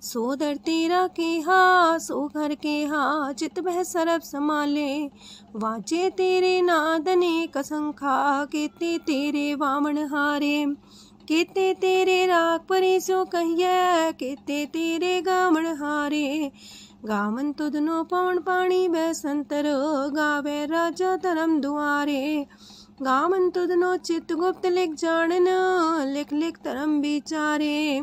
ਪ੍ਰਸਾਦ ਸੋਦਰ ਤੇਰਾ ਕਿਹਾ, ਸੋ ਘਰ ਕੇਹਾ, ਚਿਤ ਬਹਿ ਸਰਬ ਸਮਾਲੇ ਵਾਜੇ ਤੇਰੇ ਨਾਦ ਨੇ ਕਸੰਖਾ ਕੀਤੇ ਤੇਰੇ ਵਾਮਣ ਹਾਰੇ। ਕੀਤੇ ਤੇਰੇ ਰਾਗ ਪਰੇ ਸੋ ਕਹੀਐ, ਕੀਤੇ ਤੇਰੇ ਗਾਵਣ ਹਾਰੇ। ਗਾਵਨ ਤੁਧਨੋ ਪਵਨ ਪਾਣੀ ਬੈ ਸੰਤਰ, ਗਾਵੇ ਰਾਜਾ ਧਰਮ ਦੁਆਰੇ। ਗਾਵਨ ਤੁਧਨੋ ਚਿਤ ਗੁਪਤ ਲਿਖ ਜਾਣਨ, ਲਿਖ ਲਿਖ ਧਰਮ ਵਿਚਾਰੇ।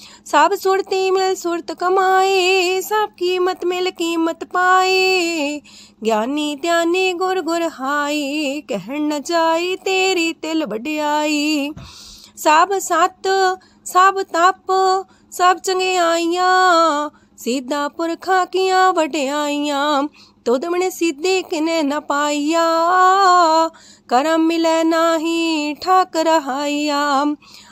ਸਭ ਸੁਰਤੀ ਮਿਲ ਸੁਰਤ ਕਮਾਏ, ਸਭ ਕੀਮਤ ਮਿਲ ਕੀਮਤ ਪਾਏ। ਗਿਆਨੀ ਧਿਆਨੀ ਗੁਰ ਗੁਰ हाई ਕਹਿਣ न जाई तेरी तिल ਵਡਿਆਈ। ਸਭ ਸਤ, ਸਭ ਤਪ, ਸਭ ਚੰਗਿਆਈਆਂ, ਸਿੱਧਾ ਪੁਰਖਾਂ ਕੀਆਂ ਵਡਿਆਈਆਂ। ਤੋਦਮਣੇ ਸਿੱਧੇ ਕਿਨੇ ਨਾ ਪਾਈਆ, ਕਰਮ ਮਿਲੇ ਨਾਹੀ ਠਾਕ ਰਹਾਈਆ।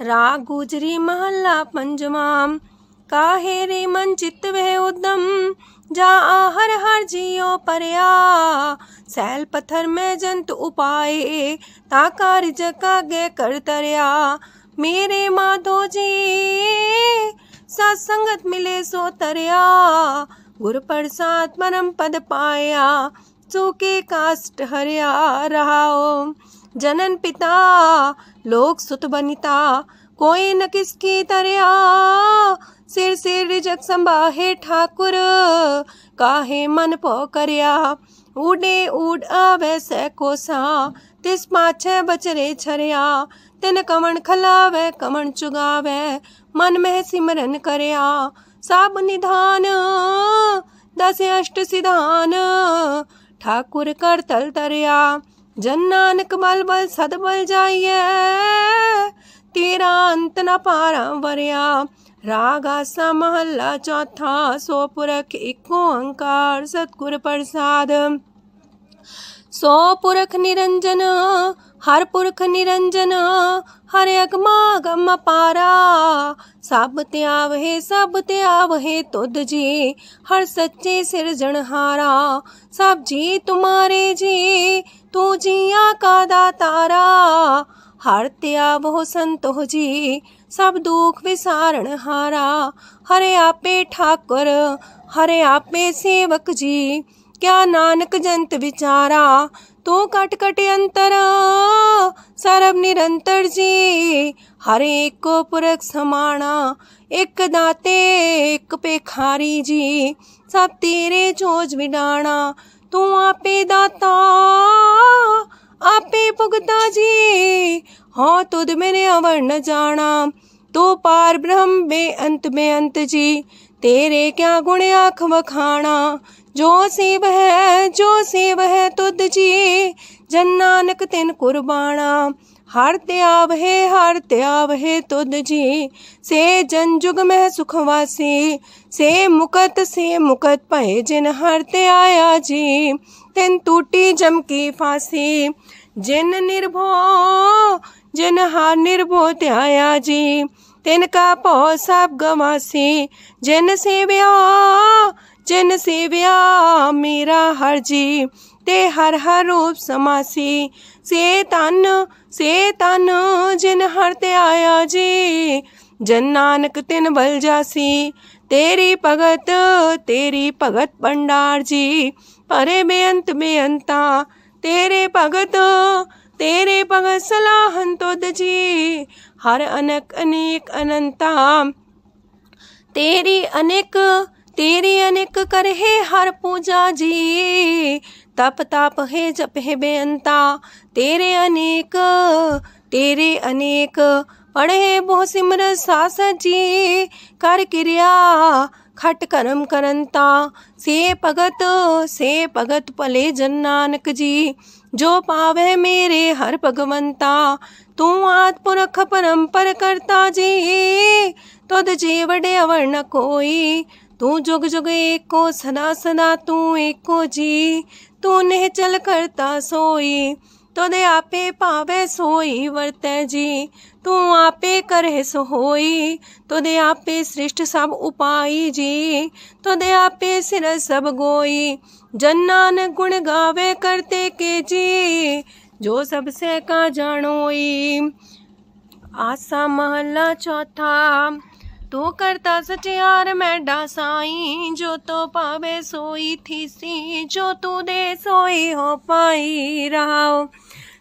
रा गुजरी महला पंजमाम काहे रे मन चित्त वे उदम, जा आहर हर जियो परया। सैल पत्थर में जंत उपाय ताकार जका गे कर तरया। मेरे माधो जी, सत्संगत मिले सो तरया। गुर प्रसाद परम पद पाया, चूके काष्ट हरिया रहा ओम जनन पिता, लोक सुत बनिता, कोई न किसकी तरया सिर सिर रिजक संभाहे ठाकुर, काहे मन पो करया उडे उड आवे सै कोसा, तिस पाछे बचरे छरया। तिन कमण खलावे, कमण चुगावे, मन में सिमरन करया। सब निधान, दस अष्ट सिधान, ठाकुर कर तल तरया। ਜਨ ਨਾਨਕ ਬਲ ਬਲ ਸਦ ਬਲ ਜਾਈਐ, ਤੇਰਾ ਅੰਤ ਨਾ ਪਾਰਾ ਵਰਿਆ। ਰਾਗ ਆਸਾ ਮਹੱਲਾ ਚੌਥਾ, ਸੋ ਪੁਰਖ ਏਕ ਓੰਕਾਰ ਸਤਿਗੁਰ ਪ੍ਰਸਾਦ। ਸੋ ਪੁਰਖ ਨਿਰੰਜਨ, ਹਰ ਪੁਰਖ ਨਿਰੰਜਨ, ਹਰ ਅਗਮਾ ਗਮ ਪਾਰਾ ਸਭ ਧਿਆਵਹਿ ਸਭ ਧਿਆਵਹਿ ਤੁਧ ਜੀ, ਹਰ ਸੱਚੇ ਸਿਰਜਣਹਾਰਾ ਸਭ ਜੀ ਤੁਮਾਰੇ ਜੀ तू जिया का तारा हर त्या हो संतो जी सब दुख विसारण हारा। हरे आपे ठाकुर, हरे आपे सेवक जी, क्या नानक जंत विचारा, तू कट कट अंतर, सर्व निरंतर जी। हरे एक पुरख समाणा एक दाते, एक पे जी, सब तेरे चोज मिडाना तू आपे दाता, आपे भुगता जी। हाँ तुद मेरे अवर न जाना तो पार ब्रह्म बेअंत बेअंत जी। तेरे क्या गुण आख वखाना, जो सेव है, जो सेव है तुद जी। जन नानक तिन कुर्बाना हर हारते आवहे हारते आवहे तुद जी। से जन जुग मह सुखवासी से मुकत से मुकत पहे जिन हर हारते आया जी। तिन टूटी जमकी फांसी, जिन निर्भो, जिन हार निर्भो त्याया जी। तिन का पौ सब गवासी, जिन सेव्या जिन सेव्या मेरा हर जी। ते हर हर रूप समासी। से तन से तन, जिन हर ते आया जी। जन नानक तिन बल जासी। तेरी भगत तेरी भगत भंडार जी। परे बेअंत बेअंता, तेरे भगत तेरे भगत सलाहन तुद जी। हर अनक अनेक अनंता, तेरी अनेक तेरी अनेक करे हर पूजा जी। तप ताप है जप है बेअंता। तेरे अनेक तेरे अनेक। पढ़े बहु सिमर सास जी, कर क्रिया, खट करम करंता। से भगत से भगत भले जन नानक जी। जो पावे मेरे हर भगवंता, तू आद पुरख परंपर करता जी। तुद जी वडे अवर न कोई, तू जुग जुग एको सदा सदा तू एको जी। तू ने चल करता सोई, तुदे आपे पावे सोई, वरते जी, तू आपे करे सो होई तुदे आपे सृष्ट सब उपाई जी, तुदे आपे सिर सब गोई जन्नान गुण गावे करते के जी, जो सबसे का जानोई आसा महला चौथा तो करता सचियार मैडा साई जो तो पावे सोई थी सी जो तू दे सोई हो पाई रहा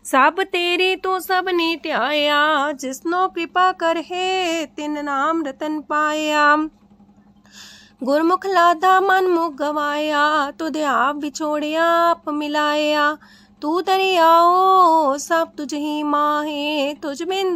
सब तेरी तू सब नीत आया जिसनो कृपा कर है तिन नाम रतन पाया गुरमुख लादा मन मुख गवाया तुझे आप बिछोड़िया आप मिलाया तू दरियाओ सब तुझ ही माहे तुझ बिन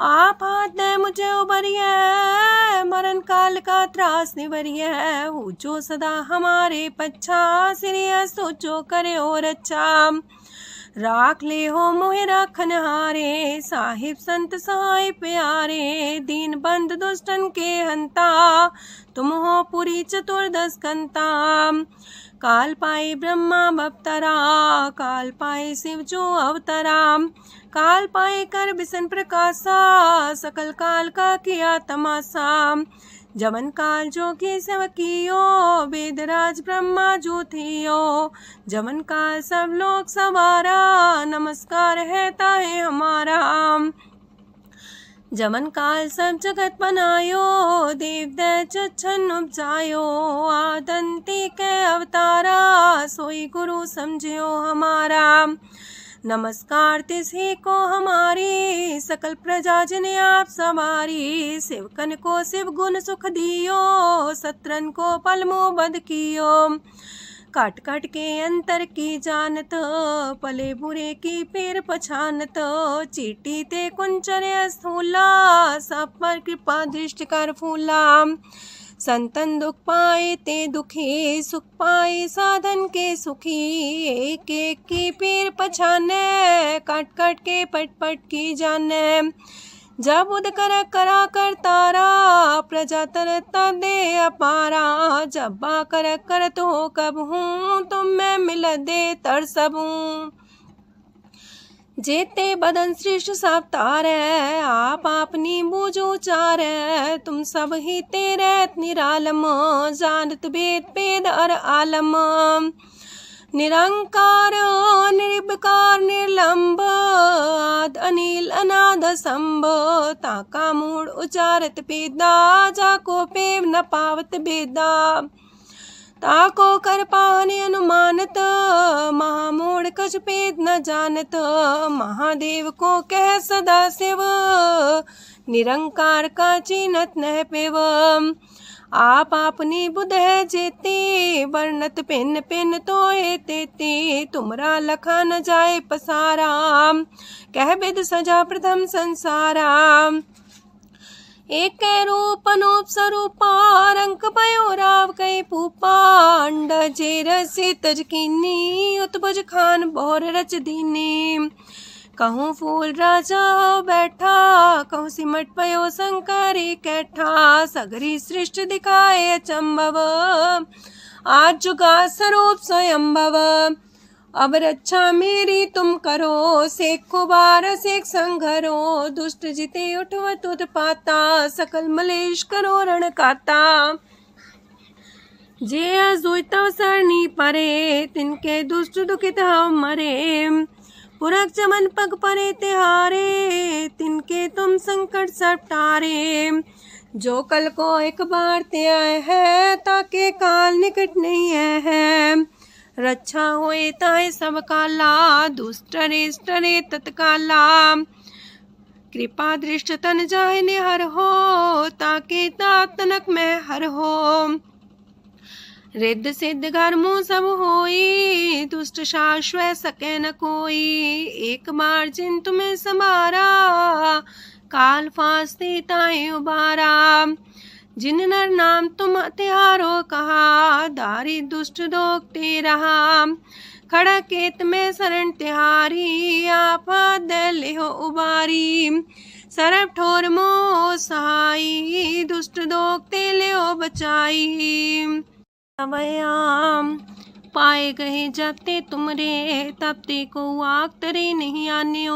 आप हाथ दे मुझे उबरिए मरण काल का त्रास हो जो सदा हमारे पच्छा, सिरिय सोचो करे और अच्छा। राख ले हो मोहे राखन हारे साहिब संत सहाय प्यारे। दीन बंद दुष्टन के हंता, तुम हो पुरी चतुर्दश कंता काल पाए ब्रह्मा अवतरा, काल पाए शिव जो अवतरा। काल पाए कर बिसन प्रकाशा, सकल काल का किया तमाशा। जवन काल जो की सवकियो वेदराज ब्रह्मा जो थियो। जवन काल सब लोग सवारा, नमस्कार है ताहे हमारा। जमन काल सब जगत बनायो देव दन उपजायो, आदंती के अवतारा, सोई गुरु समझियो हमारा। नमस्कार तिसे को हमारी, सकल प्रजा जिन्हें आप सवारी शिवकन को शिव गुण सुख दियो, सत्रन को पलमो बद कियो। काट काट के अंतर की जानत पले बुरे की पेर पछानत चीटी ते कुंचर स्थूला सब पर कृपा दृष्टि कर फूला। संतन दुख पाए ते दुखी, सुख पाए साधन के सुखी। एक एक की पीर पछाने काट काट के पट पट की जाने। जब उदकर करा कर तारा प्रजा तरता दे अपारा, जब बा कर कर तो कब हूँ तुम मैं मिल दे तर सब जेते बदन श्रेष्ठ सब तारे आप अपनी बूझो चार तुम सब ही तेरे निरालम जानत भेद पेद और आलम। निरंकार, निर्विकार, निर्लंब अनिल, अनाद, संभ, ताका, मूड, उचारत, पेदा, जाको, पेव, न पावत बेदा ताको, कर, पाने, अनुमानत महामूढ़ कछ, पेद, न जानत, महादेव को कह, सदा शिव निरंकार का चिन्हत न पेव। आप अपनी बुध है वर्णत पेन पेन तो तेते, तुमरा लखा न जाए पसारा। कह बिद सजा प्रथम संसारा। एक रूप अनूप स्वरूपा रंक पयो राव कई पूपा। अंड जे रसी तजकीनी उत्बुज खान बोर रच दीनी। कहूँ फूल राजा बैठा, कहूँ सिमट पयो शंकरी कैठा, सगरी सृष्टि दिखाए चंबव। आज जुगा स्वरूप स्वयंभव। अब रक्षा मेरी तुम करो, सेखो बार सेख संघरो, दुष्ट जिते उठवत उत्पाता सकल मलेश करो रण काता। जे अजुतव सरनी परे, तिनके दुष्ट दुखित हम मरे। पुरख चमन पग परे तिहारे तिनके तुम संकट सटारे जो कल को एक बार ते आए है ताके काल निकट नहीं है, है। रक्षा होए ताए सब काला दुष्ट रेष्ट रे तत्काला। कृपा दृष्ट तन जाय ने हर हो ताके तनक में हर हो। रिद्ध सिद्ध घर मुँह सब होई, दुष्ट शाश्वत सके न कोई। एक बार जिन तुम्हें समारा, काल फांसते ताए उबारा। जिन नर नाम तुम हत्यारो कहा, दारी दुष्ट दोगते रहा। खड़ा केत में शरण तिहारी, आप दे हो उबारी। सरब ठोर मो सहाई दुष्ट दोगते ले बचाई। अवयाम। पाए गए जाते ते तुमरे, तब ते को आग तरे नहीं आने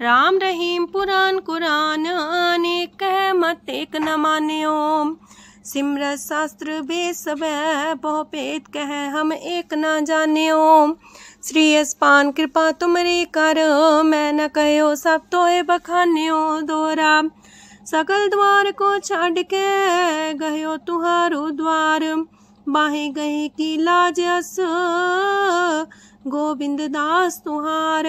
राम रहीम पुराण कुरान, अनेक कह मत एक न मान्यो। सिमरत शास्त्र बे सब बहुपेत कह हम एक न जान्यो। श्री अस्पान कृपा तुमरे कर, मैं न कहो सब तो बखान्यो। दोरा सकल द्वार को छाड़ के गयो तुहारो द्वार। बाहे गए की लाज अस गोविंद दास तुहार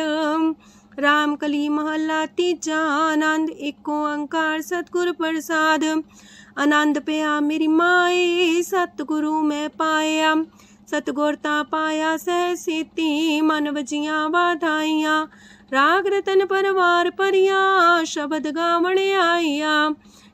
राम कली महला तीजा आनंद एक ओंकार सतगुरु प्रसाद आनंद पया मेरी माए सतगुरु में पाया सतगुरता पाया सह सीती मन बजिया वाधाइया राग रतन परवार परिया शब्द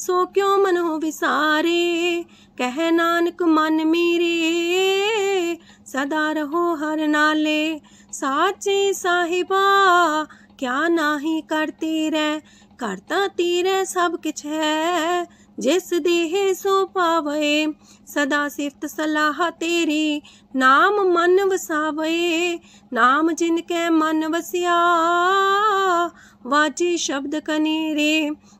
सो क्यों मन विसारे? कह नानक मन मेरे, सदा रहो हर नाले। साचे साहिबा, क्या नाही करते रह करता तेरे सब किछ है, जिस देह सो पावे। सदा सिफत सलाह तेरी, नाम मन वसावे। नाम जिनके मन वसिया वाजी शब्द कनेरे।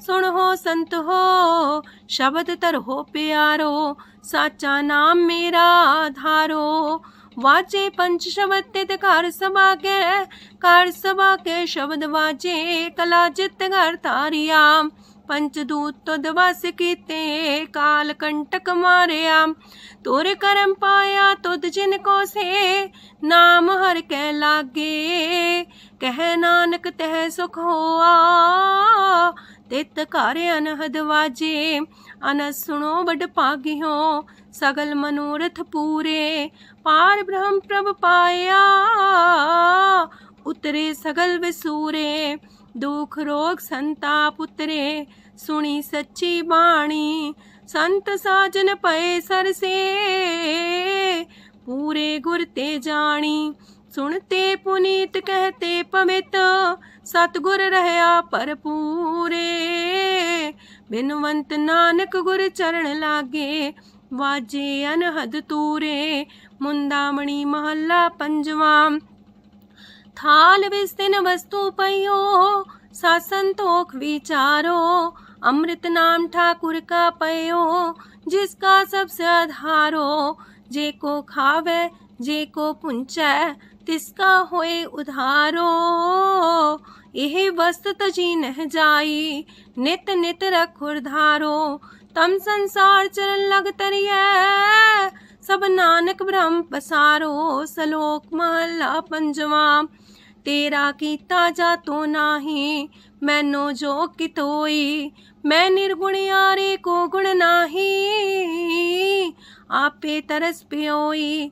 ਸੁਣ ਹੋ ਸੰਤ ਹੋ ਸ਼ਬਦ ਧਰੋ ਪਿਆਰੋ ਸਾਚਾ ਨਾਮ ਮੇਰਾ ਆਧਾਰੋ ਵਾਜੇ ਪੰਚ ਸ਼ਬਦ ਤੇ ਘਰ ਸਭਾ ਕੇ ਘਰ ਸਭਾ ਕੇ ਸ਼ਬਦ ਵਾਜੇ ਕਲਾ ਜਿਤ ਘਰ ਤਾਰਿਆ ਪੰਚ ਦੂਤ ਤੁਧ ਵਸ ਕੀਤੇ ਕਾਲ ਕੰਟਕ ਮਾਰਿਆ ਤੋਰ ਕਰਮ ਪਾਇਆ ਤੁਧ ਜਿਨ ਕੋ ਸੇ ਨਾਮ ਹਰ ਕੈ ਲਾਗੇ ਕਹਿ ਨਾਨਕ ਤਹਿ ਸੁਖ ਹੋਆ ਤਿਤ ਘਰ ਅਨਹਦ ਵਾਜੇ, ਅਨ ਸੁਣੋ ਬੜ ਭਾਗਿਓ, ਸਗਲ ਮਨੋਰਥ ਪੂਰੇ, ਪਾਰ ਬ੍ਰਹਮ ਪ੍ਰਭ ਪਾਇਆ, ਉਤਰੇ ਸਗਲ ਵਿਸੂਰੇ, ਦੁਖ ਰੋਗ ਸੰਤਾਪ ਉਤਰੇ, ਸੁਣੀ ਸੱਚੀ ਬਾਣੀ, ਸੰਤ ਸਾਜਨ ਪਏ ਸਰਸੇ, ਪੂਰੇ ਗੁਰ ਤੇ ਜਾਣੀ सुनते पुनीत कहते पवित सतगुर रहया पर पूरे बिनवंत नानक गुर चरण लागे, वाजे अनहद तूरे। मुंदामणि महल्ला पंजवाम थाल विस्तिन वस्तु पयो सा संतोख विचारो। अमृत नाम ठाकुर का पयो जिसका सबसे आधारो। जे को खावे, जे को पुंचै तिसका होए उधारो। यह वस्त तजी नह जाई, नित नित रख उधारो तम संसार चरण लग तरिय, सब नानक ब्रह्म पसारो। सलोक महला पंजवा, तेरा कीता जा तो नाही, मैनो जो कितोई मैं निर्गुण यारे को गुण नाही, आपे तरस पियोई।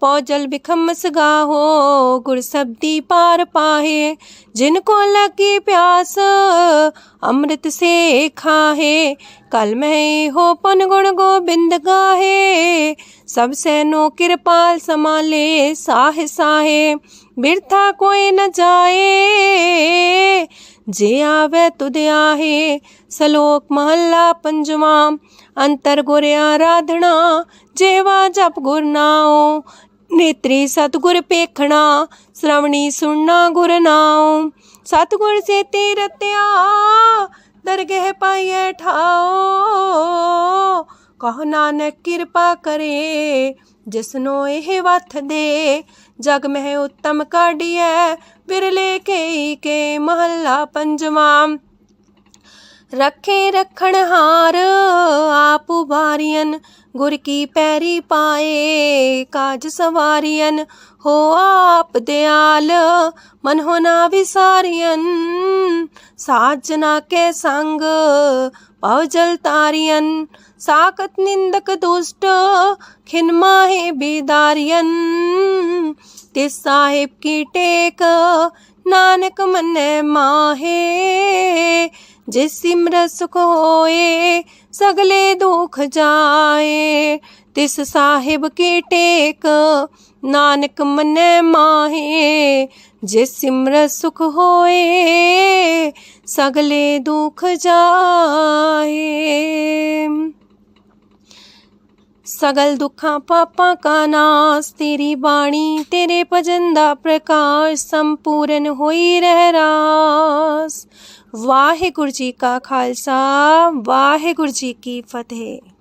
पौजल बिखम सगाहो गुर सब्दी पार पाहे। जिनको लगी प्यास, अमृत से खाहे। कल में हो पन गुण गोबिंद गाहे। सब सैनो कृपाल संभाले, साहे साहे। बिरथा कोई न जाए। ਜੇ ਆਵੇ ਤੁਧ ਆਹੇ, ਸਲੋਕ ਮਹੱਲਾ ਪੰਜਵਾਂ, ਅੰਤਰ ਗੁਰ ਆਰਾਧਣਾ, ਜੇਵਾ ਜਪ ਗੁਰ ਨਾਉ, ਨੇਤਰੀ ਸਤਗੁਰ ਪੇਖਣਾ, ਸ਼੍ਰਵਣੀ ਸੁਣਨਾ ਗੁਰ ਨਾਉ। ਸਤਗੁਰ ਸੇ ਤੇ ਰਤਿਆ ਦਰਗਹਿ ਪਾਈਐ ਠਾਓ ਕਹ ਨਾਨਕ ਕਿਰਪਾ ਕਰੇ ਜਿਸਨੋ ਇਹ ਵਥ ਦੇ जग मह उत्तम काढ़िए बिरले केई के महला पंजवा। रखे रखण हार, आप उबारियन गुर की पैरी पाए, काज सवारियन, हो आप दयाल, मन हो ना विसारियन। साजना के संग, पाव जल तारियन। साकत निंदक दुष्ट, खिन माहे बेदारियन। ते साहिब की टेक, नानक मन माहे। जिस सिमर सुख होए, सगले दुख जाए। तिस साहिब की टेक, नानक मन माहे। जिस सिमर सुख होए, सगले दुख जाए। सगल दुखा पापा का नाश तेरी बाणी तेरे भजन दा प्रकाश संपूर्ण होई रह रास ਵਾਹਿਗੁਰੂ ਜੀ ਕਾ ਖਾਲਸਾ ਵਾਹਿਗੁਰੂ ਜੀ ਕੀ ਫਤਿਹ